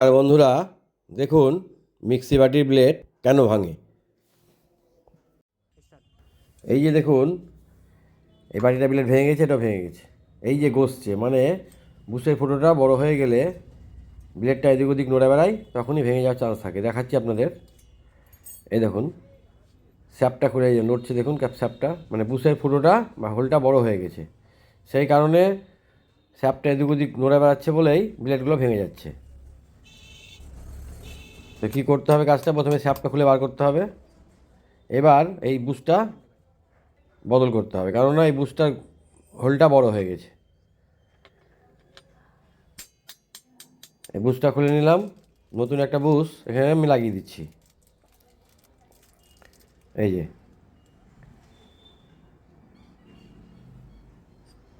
আর বন্ধুরা, দেখুন, মিক্সি বাটির ব্লেড কেন ভাঙে? এই যে দেখুন, এই বাটিটা ব্লেড ভেঙে গেছে, এটা ভেঙে গেছে। এই যে গসছে মানে বুসের ফুটোটা বড় হয়ে গেলে ব্লেডটা এদিক ওদিক নড়ে বেড়ায়, তখনই ভেঙে যাওয়ার চান্স থাকে। দেখাচ্ছি আপনাদের। এই দেখুন স্যাপটা যে নড়ছে, দেখুন ক্যাপ স্যাপটা মানে বুসের ফুটোটা বা হোলটা বড় হয়ে গেছে। সেই কারণে স্যাপটা এদিক ওদিক নড়ে বেড়াচ্ছে বলেই ব্লেডগুলো ভেঙে যাচ্ছে। তো কী করতে হবে কাজটা? প্রথমে স্যাপটা খুলে বার করতে হবে। এবার এই বুসটা বদল করতে হবে। কেননা এই বুসটার হোলটা বড় হয়ে গেছে। এই বুসটা খুলে নিলাম। নতুন একটা বুস এখানে আমি লাগিয়ে দিচ্ছি। এই যে।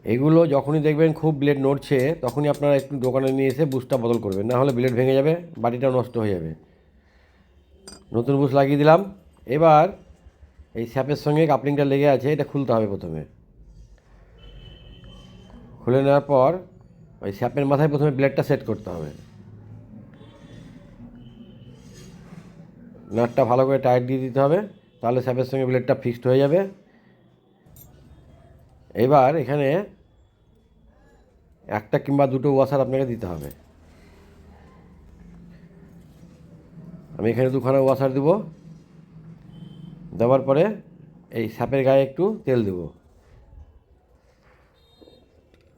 এগুলো যখনই দেখবেন খুব ব্লেড নড়ছে, তখনই আপনারা একটু দোকানে নিয়ে এসে বুসটা বদল করবেন। না হলে ব্লেড ভেঙে যাবে বাটিটাও নষ্ট হয়ে যাবে। নতুন বুস লাগিয়ে দিলাম। এবার এই স্যাপের সঙ্গে কাপলিংটা লেগে আছে, এটা খুলতে হবে প্রথমে। খুলে নেওয়ার পর ওই স্যাপের মাথায় প্রথমে ব্লেডটা সেট করতে হবে। নাটটা ভালো করে টাইট দিয়ে দিতে হবে, তাহলে স্যাপের সঙ্গে ব্লেডটা ফিক্সড হয়ে যাবে। এবার এখানে একটা কিংবা দুটো ওয়াশার আপনাকে দিতে হবে। আমি এখানে দুখানা ওয়াশার দেবো। দেওয়ার পরে এই স্যাপের গায়ে একটু তেল দেবো।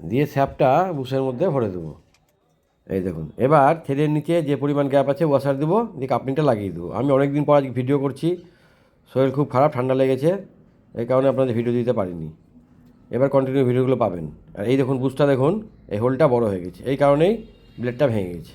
দিয়ে স্যাপটা বুসের মধ্যে ভরে দেবো। এই দেখুন, এবার থ্রেডের নিচে যে পরিমাণ গ্যাপ আছে ওয়াশার দেবো, দিয়ে কাপলিংটা লাগিয়ে দেবো। আমি অনেক দিন পর আজকে ভিডিও করছি, শরীর খুব খারাপ, ঠান্ডা লেগেছে, এই কারণে আপনাদের ভিডিও দিতে পারিনি। এবার কন্টিনিউ ভিডিওগুলো পাবেন। আর এই দেখুন বুসটা দেখুন, এই হোলটা বড় হয়ে গেছে। এই কারণেই ব্লেডটা ভেঙে গেছে।